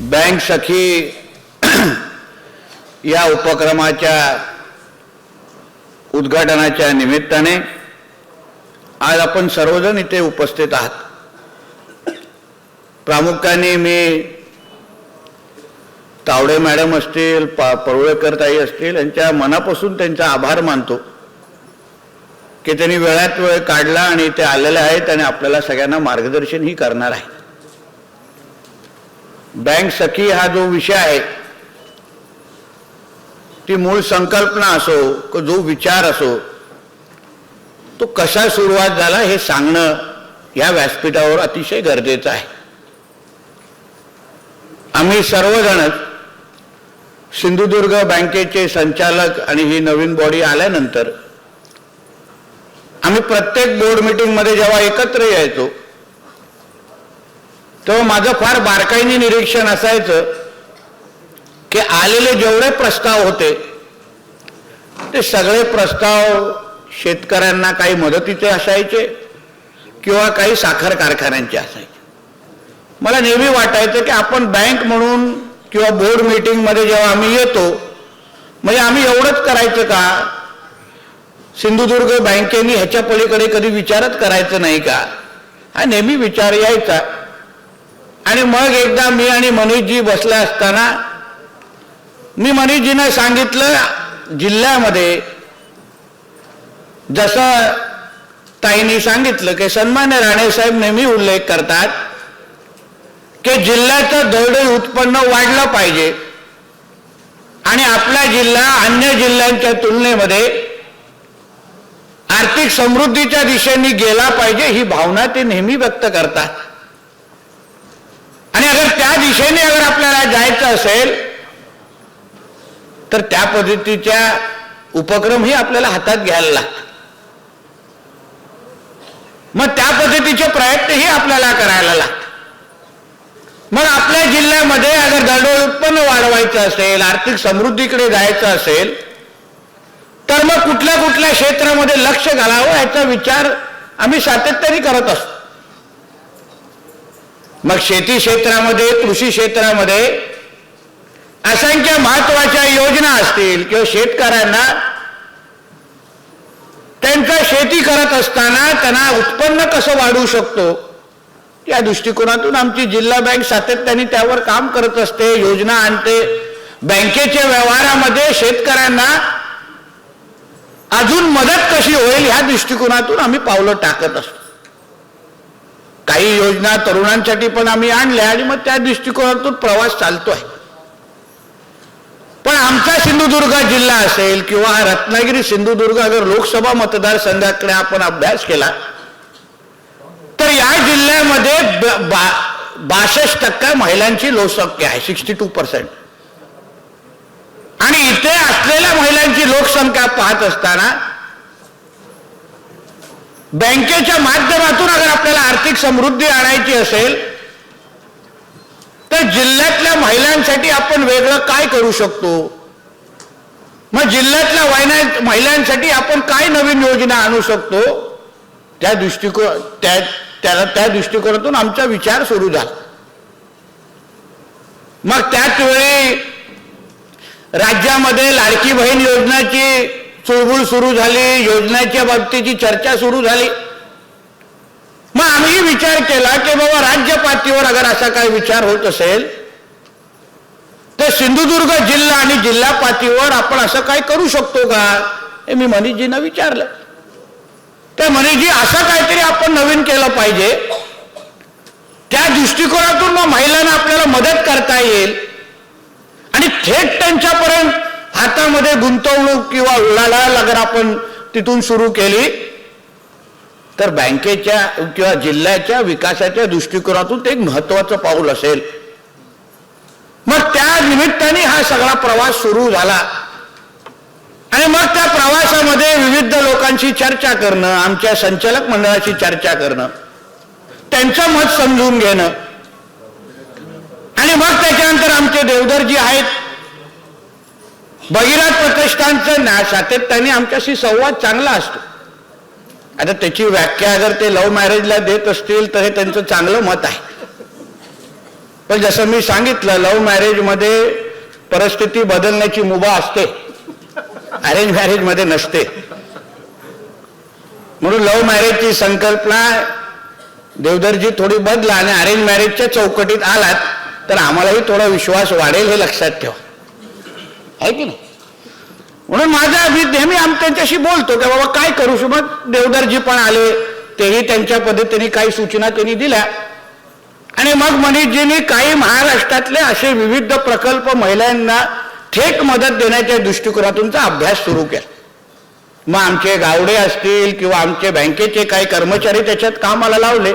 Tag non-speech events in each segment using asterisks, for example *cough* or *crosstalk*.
Bank सखी *clears throat* या उपक्रमाच्या उद्घाटनाच्या निमित्ताने आज आपण सर्वजण इथे उपस्थित आहात. प्रामुख्याने मी तावडे मॅडम असतील पा परुळेकर ताई असतील यांच्या मनापासून त्यांचा आभार मानतो की त्यांनी वेळात वेळ काढला आणि ते आलेले आहेत आणि आपल्याला सगळ्यांना मार्गदर्शनही करणार आहे बँक सखी हा जो विषय आहे ती मूळ संकल्पना असो जो विचार असो तो कसा सुरुवात झाला हे सांगणं या व्यासपीठावर अतिशय गरजेचं आहे. आम्ही सर्वजणच सिंधुदुर्ग बँकेचे संचालक आणि ही नवीन बॉडी आल्यानंतर आम्ही प्रत्येक बोर्ड मीटिंगमध्ये जेव्हा एकत्र यायचो तेव्हा माझं फार बारकाईने निरीक्षण असायचं की आलेले जेवढे प्रस्ताव होते ते सगळे प्रस्ताव शेतकऱ्यांना काही मदतीचे असायचे किंवा काही साखर कारखान्यांचे असायचे. मला नेहमी वाटायचं की आपण बँक म्हणून किंवा बोर्ड मीटिंगमध्ये जेव्हा आम्ही येतो म्हणजे आम्ही एवढंच करायचं का? सिंधुदुर्ग बँकेने ह्याच्या पलीकडे कधी विचारच करायचं नाही का? हा नेहमी विचार यायचा. आणि मग एकदा मी आणि मनीषजी बसले असताना मी मनीषजीनं सांगितलं जिल्ह्यामध्ये जसं ताईंनी सांगितलं की सन्मान्य राणेसाहेब नेहमी उल्लेख करतात की जिल्ह्याचं दरडोई उत्पन्न वाढलं पाहिजे. आणि आपला जिल्हा अन्य जिल्ह्यांच्या तुलनेमध्ये आर्थिक समृद्धीच्या दिशेने गेला पाहिजे ही भावना ते नेहमी व्यक्त करतात. आणि अगर त्या दिशेने अगर आपल्याला जायचं असेल तर त्या पद्धतीच्या उपक्रमही आपल्याला हातात घ्यायला लागतात. मग त्या पद्धतीचे प्रयत्नही आपल्याला करायला लागतात. मग आपल्या जिल्ह्यामध्ये अगर दरडोळ उत्पन्न वाढवायचं असेल आर्थिक समृद्धीकडे जायचं असेल तर मग कुठल्या कुठल्या क्षेत्रामध्ये लक्ष घालावं याचा विचार आम्ही सातत्याने करत असतो. मग शेती क्षेत्रामध्ये कृषी क्षेत्रामध्ये असंख्य महत्त्वाच्या योजना असतील किंवा शेतकऱ्यांना त्यांचा शेती करत असताना त्यांना उत्पन्न कसं वाढवू शकतो या दृष्टिकोनातून आमची जिल्हा बँक सातत्याने त्यावर काम करत असते योजना आणते. बँकेच्या व्यवहारामध्ये शेतकऱ्यांना अजून मदत कशी होईल ह्या दृष्टिकोनातून आम्ही पावलं टाकत असतो. काही योजना तरुणांसाठी पण आम्ही आणल्या आणि मग त्या दृष्टिकोनातून प्रवास चालतोय. पण आमचा सिंधुदुर्ग जिल्हा असेल किंवा रत्नागिरी सिंधुदुर्ग अगर लोकसभा मतदारसंघाकडे आपण अभ्यास केला तर या जिल्ह्यामध्ये बासष्ट टक्का महिलांची लोकसंख्या आहे सिक्स्टी टू पर्सेंट. आणि इथे असलेल्या महिलांची लोकसंख्या पाहत असताना बँकेच्या माध्यमातून अगर आपल्याला आर्थिक समृद्धी आणायची असेल तर जिल्ह्यातल्या महिलांसाठी आपण वेगळं काय करू शकतो? मग जिल्ह्यातल्या वायना महिलांसाठी आपण काय नवीन योजना आणू शकतो? त्या दृष्टिकोन त्या त्याला त्या दृष्टिकोनातून आमचा विचार सुरू झाला. मग त्याच वेळी राज्यामध्ये लाडकी बहीण योजनाची चुळबुळ सुरू झाली योजनेच्या बाबतीची चर्चा सुरू झाली. मग आम्ही विचार केला की बाबा राज्य पातळीवर अगर असा काही विचार होत असेल तर सिंधुदुर्ग जिल्हा आणि जिल्हा पातळीवर आपण असं काय करू शकतो का? हे मी मनीषजींना विचारलं. त्या मनीषजी असं काहीतरी आपण नवीन केलं पाहिजे. त्या दृष्टिकोनातून मग महिलांना आपल्याला मदत करता येईल. आणि थेट त्यांच्यापर्यंत हातामध्ये गुंतवणूक किंवा उलाढाल अगर आपण तिथून सुरू केली तर बँकेच्या किंवा जिल्ह्याच्या विकासाच्या दृष्टिकोनातून ते एक महत्वाचं पाऊल असेल. मग त्या निमित्ताने हा सगळा प्रवास सुरू झाला. आणि मग त्या प्रवासामध्ये विविध लोकांशी चर्चा करणं आमच्या संचालक मंडळाशी चर्चा करणं त्यांचं मत समजून घेणं. आणि मग त्याच्यानंतर आमचे देवधरजी आहेत भगीरथ प्रतिष्ठानचं ना सातत्याने आमच्याशी संवाद चांगला असतो. आता त्याची व्याख्या अगर ते लव्ह मॅरेजला देत असतील तर हे त्यांचं चांगलं मत आहे. पण जसं मी सांगितलं लव्ह मॅरेजमध्ये परिस्थिती बदलण्याची मुभा असते. अरेंज मॅरेजमध्ये नसते. म्हणून लव्ह मॅरेजची संकल्पना देवधरजी थोडी बदला आणि अरेंज मॅरेजच्या चौकटीत आलात तर आम्हालाही थोडा विश्वास वाढेल हे लक्षात ठेवा. आहे की नाही? म्हणून माझा मी नेहमी आम त्यांच्याशी बोलतो की बाबा काय करू शकू? मग पण आले तेही त्यांच्या पद्धतीने काही सूचना त्यांनी दिल्या. आणि मग मनीषजींनी काही महाराष्ट्रातले असे विविध प्रकल्प महिलांना थेट मदत देण्याच्या दृष्टिकोनातूनचा अभ्यास सुरू केला. मग आमचे गावडे असतील किंवा आमचे बँकेचे काही कर्मचारी त्याच्यात कामाला लावले.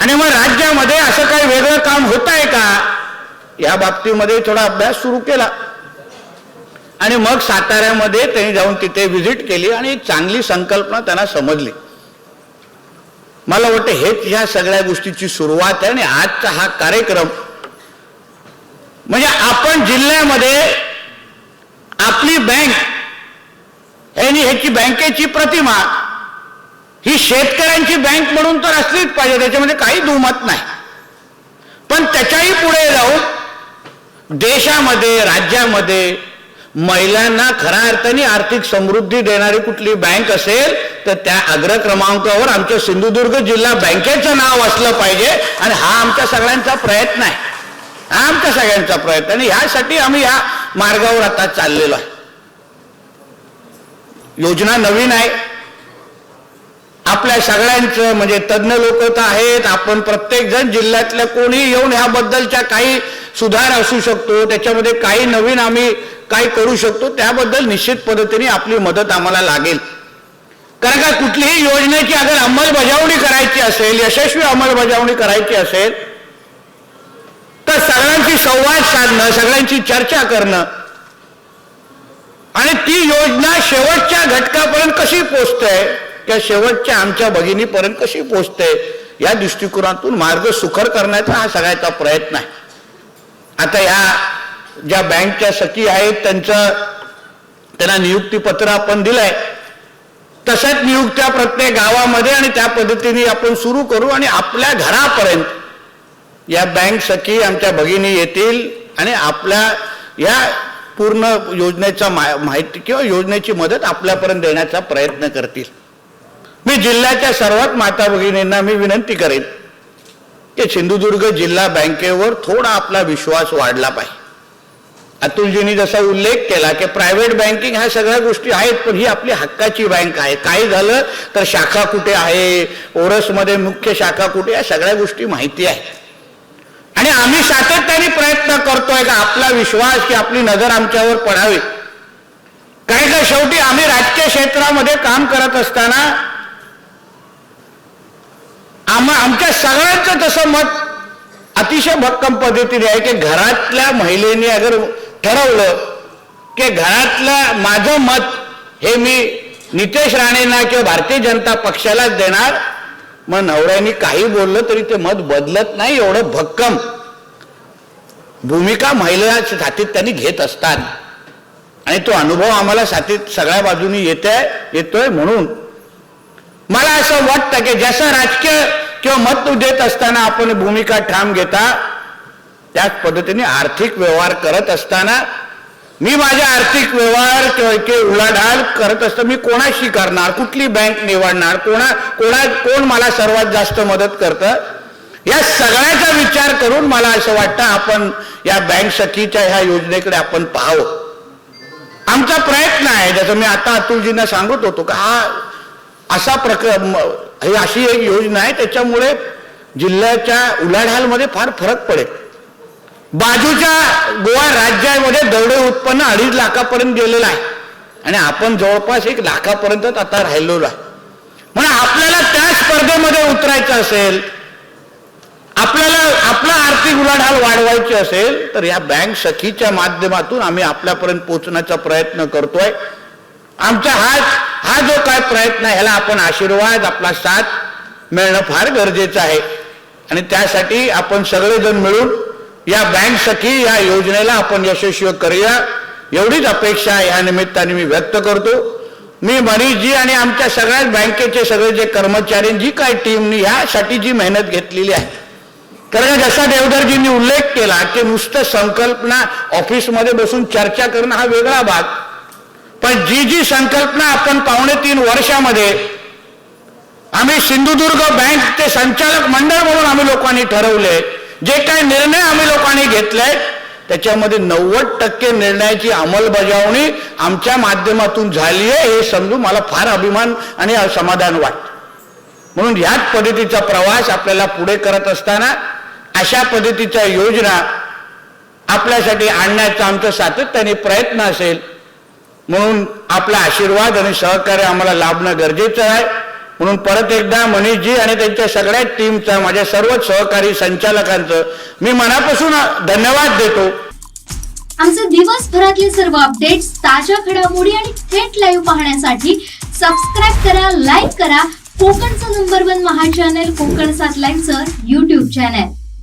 आणि मग राज्यामध्ये असं काही वेगळं काम होत आहे का? या बाबतीमध्ये थोडा अभ्यास सुरू केला. आणि मग साताऱ्यामध्ये त्यांनी जाऊन तिथे व्हिजिट केली आणि चांगली संकल्पना त्यांना समजली. मला वाटतं हेच ह्या सगळ्या गोष्टीची सुरुवात आहे आणि आजचा हा कार्यक्रम. म्हणजे आपण जिल्ह्यामध्ये आपली बँक यांनी ह्याची बँकेची प्रतिमा ही शेतकऱ्यांची बँक म्हणून तर असलीच पाहिजे त्याच्यामध्ये काही दुमत नाही. पण त्याच्याही पुढे जाऊन देशामध्ये राज्यामध्ये महिलांना खऱ्या अर्थाने आर्थिक समृद्धी देणारी कुठली बँक असेल तर त्या अग्र क्रमांकावर आमच्या सिंधुदुर्ग जिल्हा बँकेचं नाव असलं पाहिजे. आणि हा आमच्या सगळ्यांचा प्रयत्न आहे. हा आमच्या सगळ्यांचा प्रयत्न आणि ह्यासाठी आम्ही या मार्गावर आता चाललेलो आहे. योजना नवीन आहे. आपल्या सगळ्यांचं म्हणजे तज्ज्ञ लोक तर आहेत. आपण प्रत्येक जण जिल्ह्यातल्या कोणी येऊन ह्याबद्दलच्या काही सुधार असू शकतो. त्याच्यामध्ये काही नवीन आम्ही काय करू शकतो त्याबद्दल निश्चित पद्धतीने आपली मदत आम्हाला लागेल. कारण का कुठलीही योजनेची अगर अंमलबजावणी करायची असेल यशस्वी अंमलबजावणी करायची असेल तर सगळ्यांची संवाद साधणं सगळ्यांची चर्चा करणं आणि ती योजना शेवटच्या घटकापर्यंत कशी पोचते किंवा शेवटच्या आमच्या भगिनीपर्यंत कशी पोचते या दृष्टिकोनातून मार्ग सुखर करण्याचा हा सगळ्याचा प्रयत्न आहे. आता या ज्या बँकच्या सखी आहेत त्यांचं त्यांना नियुक्तीपत्र आपण दिलंय तशाच नियुक्त्या प्रत्येक गावामध्ये आणि त्या पद्धतीने आपण सुरू करू आणि आपल्या घरापर्यंत या बँक सखी आमच्या भगिनी येतील आणि आपल्या या पूर्ण योजनेचा माहिती किंवा योजनेची मदत आपल्यापर्यंत देण्याचा प्रयत्न करतील. मी जिल्ह्याच्या सर्वात माता भगिनींना मी विनंती करेन की सिंधुदुर्ग जिल्हा बँकेवर थोडा आपला विश्वास वाढला पाहिजे. अतुलजींनी जसा उल्लेख केला की प्रायव्हेट बँकिंग ह्या सगळ्या गोष्टी आहेत पण ही आपली हक्काची बँक आहे. काही झालं? तर शाखा कुठे आहे? ओरसमध्ये मुख्य शाखा कुठे? या सगळ्या गोष्टी माहिती आहे आणि आम्ही सातत्याने प्रयत्न करतोय का आपला विश्वास की आपली नजर आमच्यावर पडावी. काय का शेवटी आम्ही राजकीय क्षेत्रामध्ये काम करत असताना आम्हा आमच्या सगळ्यांचं तसं मत अतिशय भक्कम पद्धतीने आहे की घरातल्या महिलेने अगर ठरवलं की घरातलं माझं मत हे मी नितेश राणेंना किंवा भारतीय जनता पक्षालाच देणार. मग नवऱ्यानी काही बोललं तरी ते मत बदलत नाही एवढं भक्कम भूमिका महिला सातत्याने घेत असतात आणि तो अनुभव आम्हाला सातत्य सगळ्या बाजूनी येते येतोय म्हणून. मला असं वाटतं की जसं राजकीय किंवा मत देत असताना आपण भूमिका ठाम घेता त्याच पद्धतीने आर्थिक व्यवहार करत असताना मी माझ्या आर्थिक व्यवहार किंवा उलाढाल करत असताना मी कोणाशी करणार कुठली बँक निवडणार? कोणा कोणा कोण मला सर्वात जास्त मदत करतं? या सगळ्याचा विचार करून मला असं वाटतं आपण या बँक सखीच्या ह्या योजनेकडे आपण पाहावं. आमचा प्रयत्न आहे. जसं मी आता अतुलजींना सांगत होतो का हा असा प्रक ही अशी एक योजना आहे त्याच्यामुळे जिल्ह्याच्या उलाढालमध्ये फार फरक पडेल. बाजूच्या गोवा राज्यामध्ये दौडे उत्पन्न अडीच लाखापर्यंत गेलेलं आहे. आणि आपण जवळपास एक लाखापर्यंत आता राहिलेलो आहे. म्हणून आपल्याला त्या स्पर्धेमध्ये उतरायचं असेल आपल्याला आपला आर्थिक उलाढाल वाढवायची असेल तर या बँक सखीच्या माध्यमातून आम्ही आपल्यापर्यंत पोहोचण्याचा प्रयत्न करतोय. आमचा हा हा जो काय प्रयत्न आहे ह्याला आपण आशीर्वाद आपला साथ मिळणं फार गरजेचं आहे. आणि त्यासाठी आपण सगळेजण मिळून या बँक सखी या योजनेला आपण यशस्वी करूया. एवढीच अपेक्षा या निमित्ताने मी व्यक्त करतो. मी मनीषजी आणि आमच्या सगळ्याच बँकेचे सगळे जे कर्मचारी जी काय टीमनी ह्यासाठी जी मेहनत घेतलेली आहे. कारण जसा देवधरजींनी उल्लेख केला की नुसतं संकल्पना ऑफिसमध्ये बसून चर्चा करणं हा वेगळा भाग. पण जी जी संकल्पना आपण पावणे तीन वर्षामध्ये आम्ही सिंधुदुर्ग बँकचे संचालक मंडळ म्हणून आम्ही लोकांनी ठरवले. जे काही निर्णय आम्ही लोकांनी घेतले त्याच्यामध्ये नव्वद टक्के निर्णयाची अंमलबजावणी आमच्या माध्यमातून झाली आहे हे समजून मला फार अभिमान आणि समाधान वाटतं. म्हणून ह्याच पद्धतीचा प्रवास आपल्याला पुढे करत असताना अशा पद्धतीच्या योजना आपल्यासाठी आणण्याचा आमचा सातत्याने प्रयत्न असेल म्हणून आपला आशीर्वाद आणि सहकार्य आम्हाला लाभणं गरजेचं आहे. म्हणून परत एकदा मनीषजी आणि त्यांच्या सगळ्या टीमचा माझ्या सर्व सहकारी संचालकांचं मी मनापासून धन्यवाद देतो. आमचे दिवसभरातले सर्व अपडेट्स ताज्या घडामोडी आणि थेट लाईव्ह पाहण्यासाठी सबस्क्राईब करा लाईक करा. कोकणचं नंबर वन महा चॅनल कोकण सात लाईनचं युट्यूब चॅनल